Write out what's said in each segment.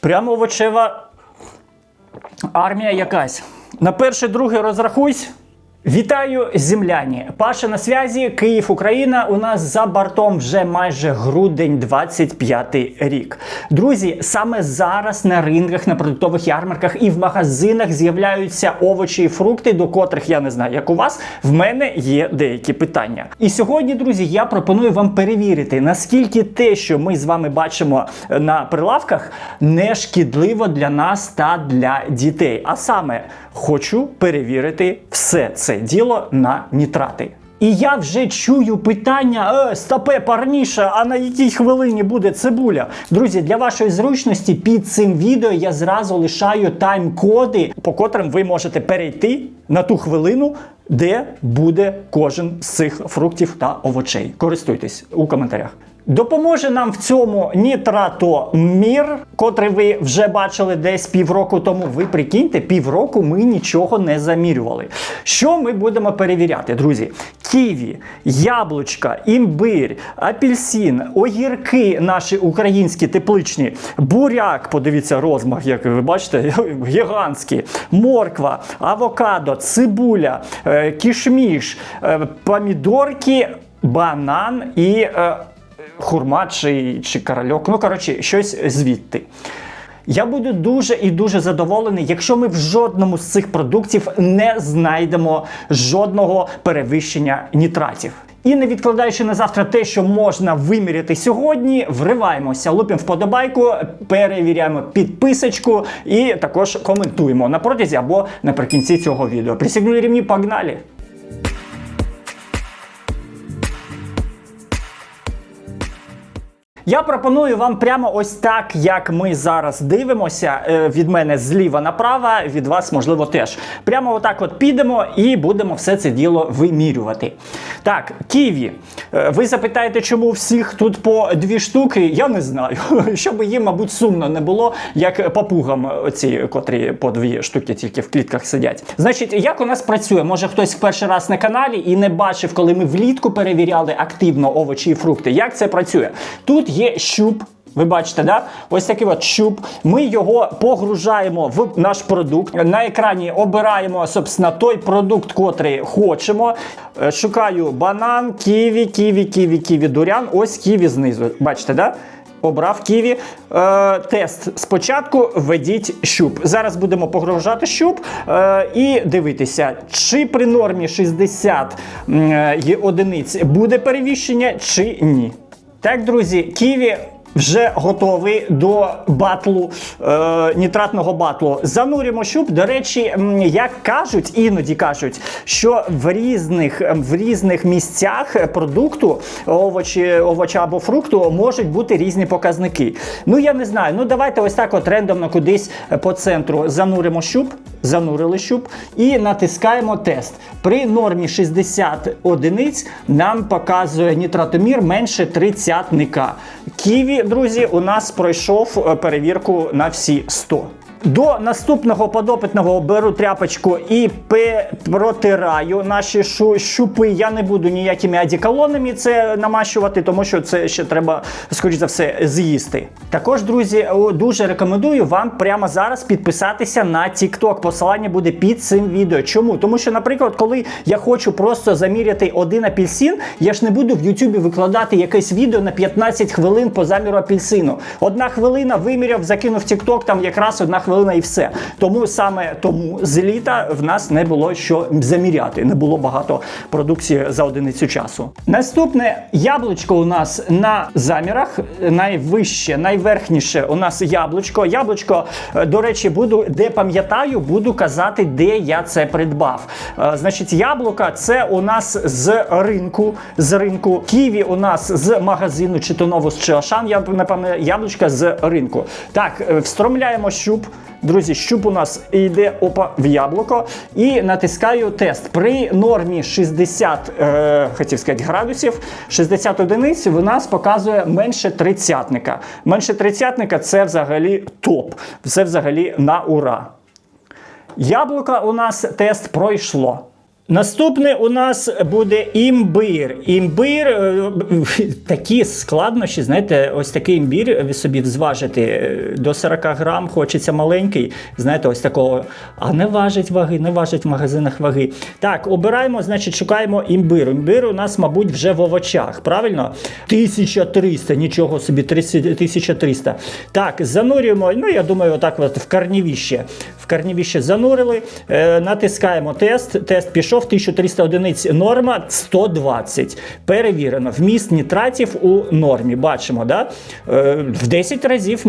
Прямо овочева армія якась. На перший, другий розрахуйсь. Вітаю, земляні! Паша на зв'язі, Київ, Україна. У нас за бортом вже майже грудень 25 рік. Друзі, саме зараз на ринках, на продуктових ярмарках і в магазинах з'являються овочі і фрукти, до котрих я не знаю, як у вас. В мене є деякі питання. І сьогодні, друзі, я пропоную вам перевірити, наскільки те, що ми з вами бачимо на прилавках, не шкідливо для нас та для дітей. А саме хочу перевірити все це діло на нітрати. І я вже чую питання: е, стопе, парніша, а на якій хвилині буде цибуля? Друзі, для вашої зручності під цим відео я зразу лишаю тайм-коди, по котрим ви можете перейти на ту хвилину, де буде кожен з цих фруктів та овочей. Користуйтесь у коментарях. Допоможе нам в цьому нітратомір, котрий ви вже бачили десь півроку тому. Ви прикиньте, півроку ми нічого не замірювали. Що ми будемо перевіряти, друзі? Ківі, яблучка, імбир, апельсин, огірки наші українські тепличні, буряк, подивіться розмах, як ви бачите, гігантський, морква, авокадо, цибуля, е, кішміш, е, помідорки, банан і. Хурма чи, чи корольок, ну коротше, щось звідти. Я буду дуже і дуже задоволений, якщо ми в жодному з цих продуктів не знайдемо жодного перевищення нітратів. І не відкладаючи на завтра те, що можна виміряти сьогодні, вриваємося, лупимо вподобайку, перевіряємо підписочку і також коментуємо на протязі або наприкінці цього відео. Присягнули рівні, погнали! Я пропоную вам прямо ось так, як ми зараз дивимося. е, Від мене зліва направо, від вас, можливо, теж. Прямо отак от підемо і будемо все це діло вимірювати. Так, ківі. Е, Ви запитаєте, чому всіх тут по дві штуки? Я не знаю. Щоб їм, мабуть, сумно не було, як папугам, оці, котрі по дві штуки тільки в клітках сидять. Значить, як у нас працює? Може хтось в перший раз на каналі і не бачив, коли ми влітку перевіряли активно овочі і фрукти. Як це працює? Тут є щуп. Ви бачите, да? Ось такий от щуп. Ми його погружаємо в наш продукт. На екрані обираємо, собственно, той продукт, котрий хочемо. Е, Шукаю банан, ківі, ківі, ківі, ківі, дурян. Ось ківі знизу. Бачите, да? Обрав ківі. Е, тест спочатку введіть щуп. Зараз будемо погружати щуп е, і дивитися, чи при нормі 60 е, одиниць буде перевіщення, чи ні. Так, друзі, ківі. Вже готовий до батлу, е, нітратного батлу. Занурюємо щуп. До речі, як кажуть, іноді кажуть, що в різних, в різних місцях продукту, овочі, овоча або фрукту, можуть бути різні показники. Ну я не знаю. Ну давайте ось так от рендомно кудись по центру зануримо щуп, занурили щуп і натискаємо тест. При нормі 60 одиниць нам показує нітратомір менше 30-ника. Ківі, друзі, у нас пройшов е, перевірку на всі 100. До наступного подопитного беру тряпочку і протираю наші щупи. Я не буду ніякими одеколонами це намащувати, тому що це ще треба, скоріш за все, з'їсти. Також, друзі, дуже рекомендую вам прямо зараз підписатися на TikTok. Посилання буде під цим відео. Чому? Тому що, наприклад, коли я хочу просто заміряти один апельсин, я ж не буду в YouTube викладати якесь відео на 15 хвилин по заміру апельсину. Одна хвилина виміряв, закинув TikTok, там якраз одна хвилина і все. Тому саме тому з літа в нас не було що заміряти, не було багато продукції за одиницю часу. Наступне яблучко у нас на замірах найвище, найверхніше у нас яблучко. Яблучко, е, до речі, буду де пам'ятаю, буду казати, де я це придбав. Е, Значить, яблука це у нас з ринку. З ринку. Ківі у нас з магазину, чи то новус, чи Ашан. Я не пам'ятаю, яблучка з ринку. Так, е, встромляємо щуп. Друзі, щуп у нас йде опа в яблуко і натискаю тест. При нормі 60, е, хотів сказати, градусів, 60 одиниць в нас показує менше тридцятника. Менше тридцятника це взагалі топ. Це взагалі на ура. Яблука у нас тест пройшло. Наступне у нас буде імбир. Імбир е, такі складнощі, знаєте, ось такий імбір собі зважити е, до 40 грам, хочеться маленький, знаєте, ось такого. А не важить ваги, не важить в магазинах ваги. Так, обираємо, значить, шукаємо імбир. Імбир у нас, мабуть, вже в овочах, правильно? 1300, нічого собі, 30 1300. Так, занурюємо, ну я думаю, отак от в карнівіще. В карнівіще занурили, е, натискаємо тест. Тест пішов 1300 одиниць. Норма 120. Перевірено. Вміст нітратів у нормі. Бачимо, да? Е, в 10 разів е,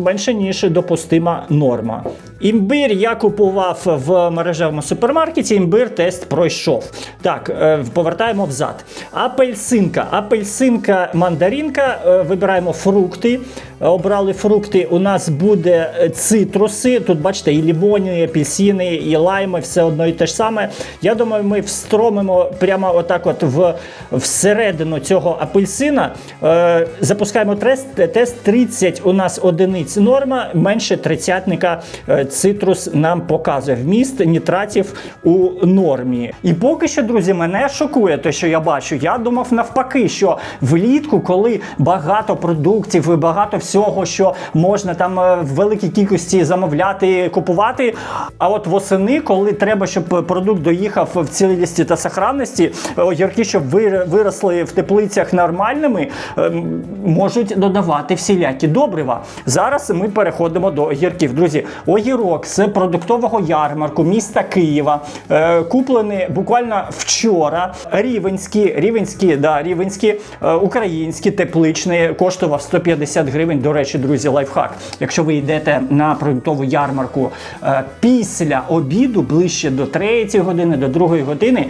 менше, ніж допустима норма. Імбир я купував в мережевому супермаркеті. Імбир тест пройшов. Так, повертаємо взад. Апельсинка. Апельсинка, мандаринка. Вибираємо фрукти. Обрали фрукти. У нас буде е, цитруси. Тут бачите, і лімони, і апельсини, і лайми, все одно і те ж саме. Я думаю, ми встромимо прямо отак, от в всередину цього апельсина. Е, запускаємо тест. Тест 30 у нас одиниць норма, менше тридцятника е, цитрус нам показує вміст нітратів у нормі. І поки що, друзі, мене шокує те, що я бачу. Я думав навпаки, що влітку, коли багато продуктів і багато всього, що можна там е, в великій кількості замовляти, купувати. А от восени, коли треба, щоб продукт доїхав в цілісті та сохранності, огірки, щоб вир- виросли в теплицях нормальними, ем, можуть додавати всілякі добрива. Зараз ми переходимо до огірків. Друзі, огірок з продуктового ярмарку міста Києва, е, куплений буквально вчора. Рівенські, рівенські, да, рівенські, е, українські, тепличні, коштував 150 гривень. До речі, друзі, лайфхак. Якщо ви йдете на продуктову ярмарку е, після обіду, ближче до 3 години, до 2 години,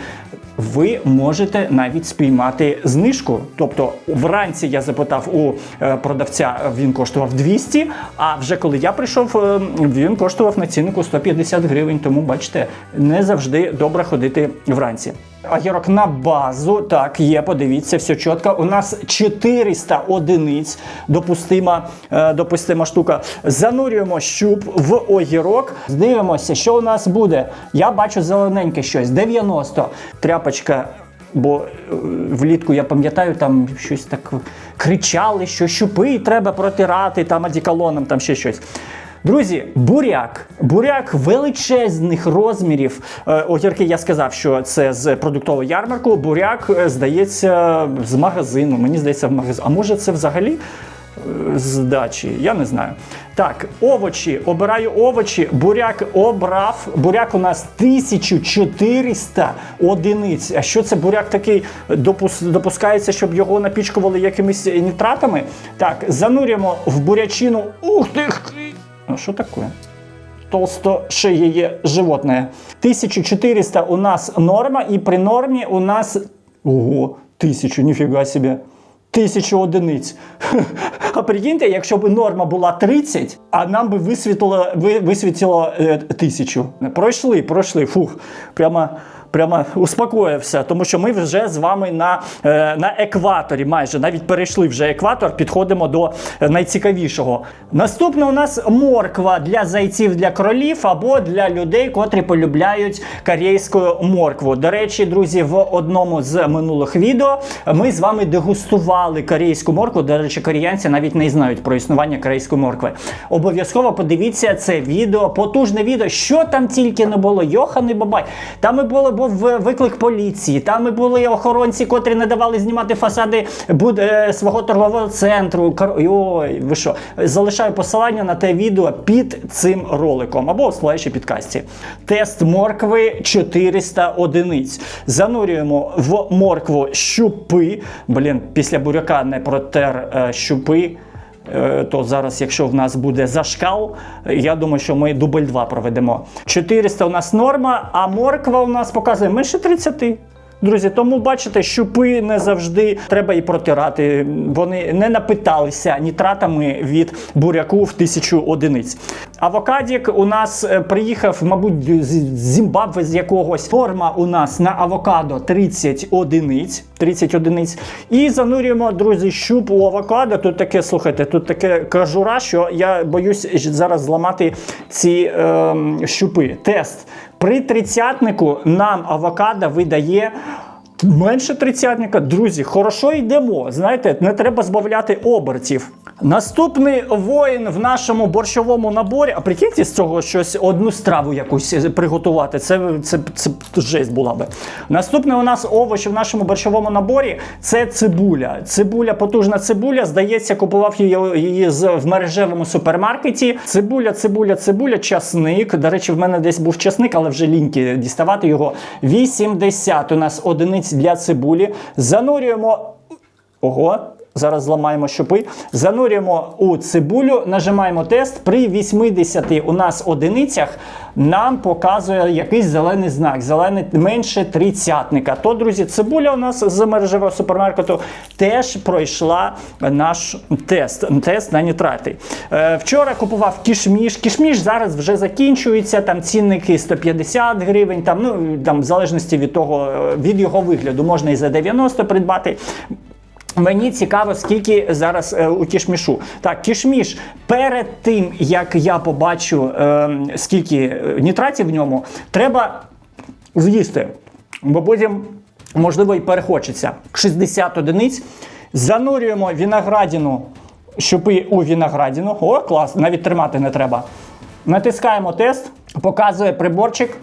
ви можете навіть спіймати знижку. Тобто вранці я запитав у е, продавця, він коштував 200, а вже коли я прийшов, е, він коштував на ціннику 150 гривень. Тому бачите, не завжди добре ходити вранці. Огірок на базу, так, є, подивіться, все чітко. У нас 400 одиниць допустима, е, допустима штука. Занурюємо щуп в огірок. Дивимося, що у нас буде. Я бачу зелененьке щось. 90. Тряпочка. Бо е, влітку я пам'ятаю, там щось так кричали, що щупи треба протирати там одіколоном, там ще щось. Друзі, буряк. Буряк величезних розмірів. Е, Огірки я сказав, що це з продуктового ярмарку. Буряк, е, здається, з магазину. Мені здається, в магазин. А може це взагалі з дачі? Я не знаю. Так, овочі. Обираю овочі. Буряк обрав. Буряк у нас 1400 одиниць. А що це буряк такий допус, допускається, щоб його напічкували якимись нітратами? Так, занурюємо в бурячину. Ух ти! Ну, що таке? Толстошеє животное. 1400 у нас норма, і при нормі у нас. Ого, тисячу, ніфіга собі. Тисячу одиниць. А прикиньте, якщо б норма була 30, а нам би висвітлило, ви- висвітило е, тисячу. Пройшли, пройшли. Фух, прямо. Прямо успокоївся, тому що ми вже з вами на, е, на екваторі, майже навіть перейшли вже екватор, підходимо до е, найцікавішого. Наступне у нас морква для зайців, для кролів або для людей, котрі полюбляють корейську моркву. До речі, друзі, в одному з минулих відео ми з вами дегустували корейську моркву. До речі, кореянці навіть не знають про існування корейської моркви. Обов'язково подивіться це відео, потужне відео. Що там тільки не було, Йоханий бабай. Там і було був виклик поліції, там і були охоронці, котрі не давали знімати фасади буд- е, свого торгового центру. Ой, ви що? Залишаю посилання на те відео під цим роликом або слайші підкасті. Тест моркви 400 одиниць. Занурюємо в моркву щупи. Блін, після буряка не протер е, щупи. Е, то зараз, якщо в нас буде зашкал, я думаю, що ми дубль 2 проведемо. 400 у нас норма, а морква у нас показує менше 30. Друзі, тому бачите, щупи не завжди треба і протирати. Вони не напиталися нітратами від буряку в тисячу одиниць. Авокадік у нас е, приїхав, мабуть, з Зімбабве з якогось. Форма у нас на авокадо 30 одиниць. 30 одиниць. І занурюємо, друзі, щуп у авокадо. Тут таке, слухайте, тут таке кажура, що я боюсь зараз зламати ці ем, щупи. Тест. При тридцятнику нам авокадо видає. Менше тридцятника, друзі, хорошо йдемо. Знаєте, не треба збавляти обертів. Наступний воїн в нашому борщовому наборі. А прикиньте з цього щось одну страву якусь приготувати. Це, це, це, жесть була би. Наступний у нас овоч в нашому борщовому наборі це цибуля. Цибуля, потужна цибуля. Здається, купував її, її в мережевому супермаркеті. Цибуля, цибуля, цибуля, часник. До речі, в мене десь був часник, але вже ліньки діставати його. 80 у нас одиниць для цибулі. Занурюємо. Ого, зараз зламаємо щопи. Занурюємо у цибулю, нажимаємо тест. При 80 у нас одиницях нам показує якийсь зелений знак. Зелений менше тридцятника. То, друзі, цибуля у нас з мережевого супермаркету теж пройшла наш тест. Тест на нітрати. Е, вчора купував кішміш. Кішміш зараз вже закінчується. Там цінники 150 гривень. Там, ну, там, в залежності від того, е, від його вигляду, можна і за 90 придбати. Мені цікаво, скільки зараз е, у кішмішу. Так, кішміш перед тим, як я побачу, е, скільки нітратів в ньому, треба з'їсти. Бо потім, можливо, і перехочеться. 60 одиниць. Занурюємо виноградину, щупи у виноградину. О, клас, навіть тримати не треба. Натискаємо тест, показує приборчик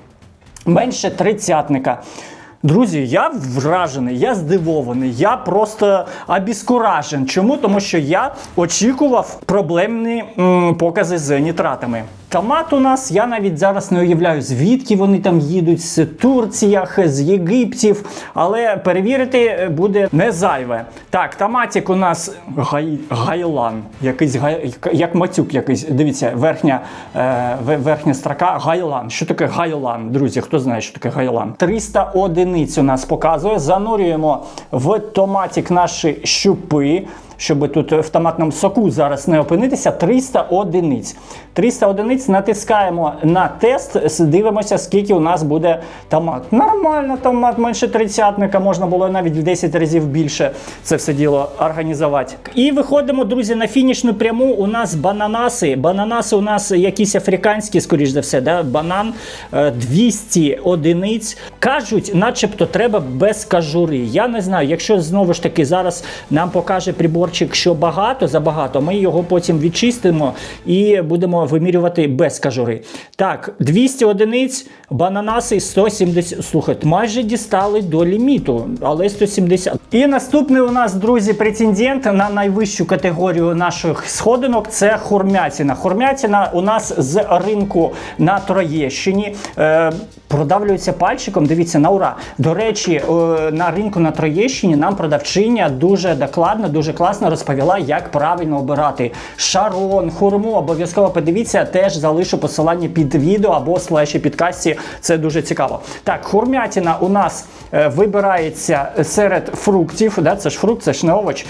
менше тридцятника. Друзі, я вражений, я здивований, я просто обіскуражен. Чому? Тому що я очікував проблемні м, покази з нітратами. Томат у нас, я навіть зараз не уявляю, звідки вони там їдуть, з Турціях, з Єгиптів, але перевірити буде не зайве. Так, томатик у нас гай, гайлан, якийсь гай, як матюк якийсь. Дивіться, верхня, е, верхня строка гайлан. Що таке гайлан? Друзі, хто знає, що таке гайлан? 300 одиниць нас показує. Занурюємо в томатік наші щупи. Щоб тут в томатному соку зараз не опинитися, 300 одиниць. 300 одиниць натискаємо на тест, дивимося, скільки у нас буде томат. Нормально, томат менше тридцятника, можна було навіть в 10 разів більше це все діло організувати. І виходимо, друзі, на фінішну пряму. У нас бананаси. Бананаси у нас якісь африканські, скоріш за все, да? банан е, 200 одиниць. Кажуть, начебто треба без кажури. Я не знаю, якщо знову ж таки зараз нам покаже приборчик, що багато, забагато, ми його потім відчистимо і будемо вимірювати без кажури. Так, 200 одиниць, бананаси 170. Слухайте, майже дістали до ліміту, але 170. І наступний у нас, друзі, претендент на найвищу категорію наших сходинок це хурмятина. Хурмятина у нас з ринку на Троєщині. Е, продавлюється пальчиком. Дивіться, на ура. До речі, е, на ринку на Троєщині нам продавчиня дуже докладно, дуже класно розповіла, як правильно обирати шарон, хурму. Обов'язково подивіться, теж залишу посилання під відео або слеші підкасті. Це дуже цікаво. Так, хурмятина у нас е, вибирається серед фруктів. Да, це ж фрукт, це ж не овоч.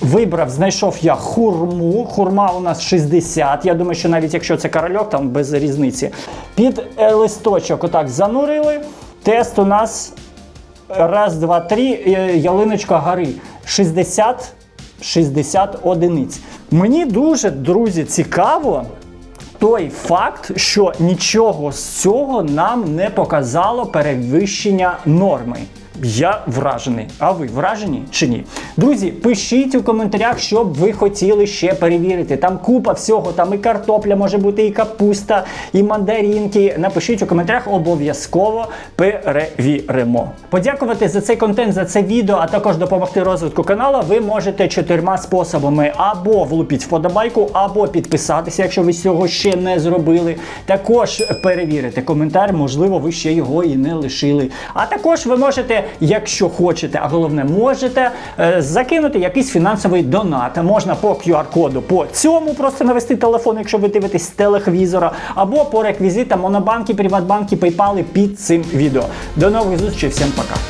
Вибрав, знайшов я хурму. Хурма у нас 60. Я думаю, що навіть якщо це корольок, там без різниці. Під е, листочок отак занурили. Тест у нас раз, два, три. е, Ялиночка гори 60, 60 одиниць. Мені дуже, друзі, цікаво. Той факт, що нічого з цього нам не показало перевищення норми. Я вражений. А ви вражені чи ні? Друзі, пишіть у коментарях, що б ви хотіли ще перевірити. Там купа всього, там і картопля, може бути, і капуста, і мандарінки. Напишіть у коментарях, обов'язково перевіримо. Подякувати за цей контент, за це відео, а також допомогти розвитку каналу. Ви можете чотирма способами: або влупіть вподобайку, або підписатися, якщо ви цього ще не зробили. Також перевірити коментар, можливо, ви ще його і не лишили. А також ви можете, якщо хочете, а головне, можете е, закинути якийсь фінансовий донат. Можна по QR-коду по цьому просто навести телефон, якщо ви дивитесь з телевізора, або по реквізитам Монобанки, Приватбанки, PayPal під цим відео. До нових зустрічей, всім пока.